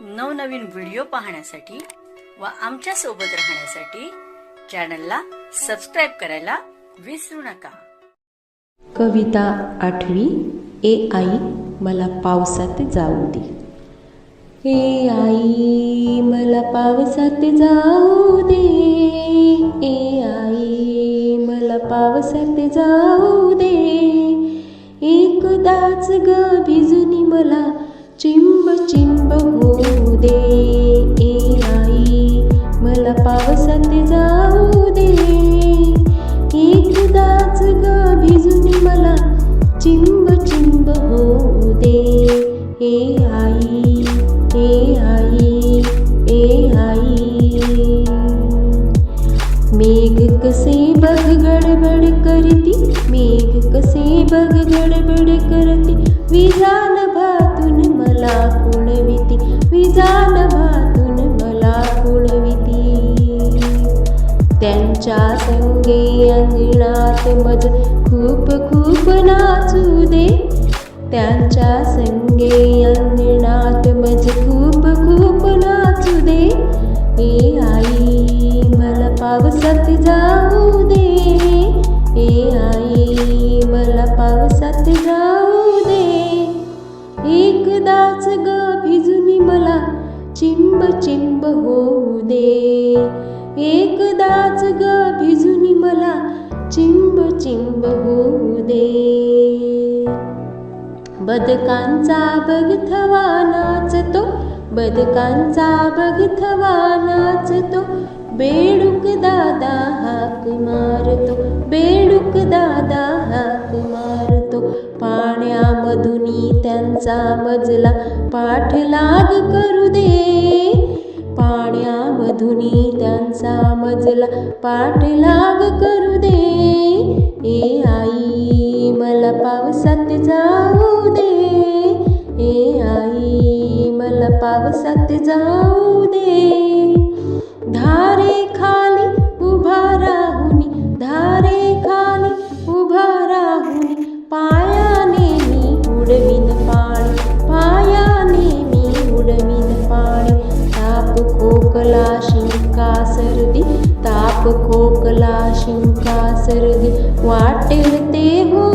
नवनवीन व्हिडिओ पाहण्यासाठी व आमच्यासोबत राहण्यासाठी चॅनलला सबस्क्राईब करायला विसरू नका. कविता आठवी ए आई मला पावसात जाऊ दे. हे आई मला पावसात जाऊ दे. ए आई मला पावसात जाऊ दे. एकदाच ग भिजुनी मला चिंब चिंब हो चिंब चिंब होऊ दे. हे आई हे आई ए आई. मेघ कसे बघ गडबड करती मेघ कसे बघ गडबड करती. विजान भातून मला कुणविती विजान भातून मला कुणविती त्यांच्या संगे अंगणात मज खूप खूप नाचू त्यांच्या संगे अंगणात मज खूप खूप नाचू दे. ए आई मला पावसात जाऊ दे. ए आई मला पावसात जाऊ दे. एकदाच ग भिजुनी मला चिंब चिंब होऊ दे. एकदाच ग भिजुनी मला चिंब चिंब होऊ दे. बदकांचा बघथवा नाचतो बदकांचा बघथवा नाचतो. बेडूक दादा हाक मारतो बेडूक दादा हाक मारतो. पाण्यामधुनी त्यांचा मजला पाठलाग करू दे. पाण्यामधुनी त्यांचा मजला पाठलाग करू दे. ए आई मला पावसात जाऊ दे. ए आई मला पावसात जाऊ दे. धारे खाली उभा राहुनी धारे खाली उभा राहुनी पायाने मी उडवीन पाणी पायाने मी उडवीन पाणी ताप खोकला शिंका सर्दी ताप खोकला शिंका सर्दी वाटेल ते हो